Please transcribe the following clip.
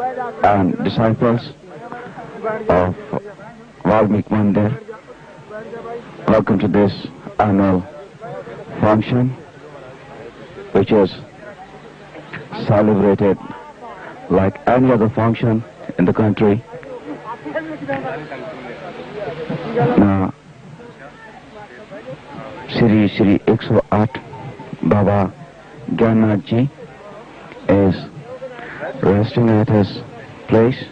and disciples of Valmik Mandir. Welcome to this annual function which is celebrated like any other function in the country. Now, Shri Shri 108 Baba Gyannath Ji is resting at his place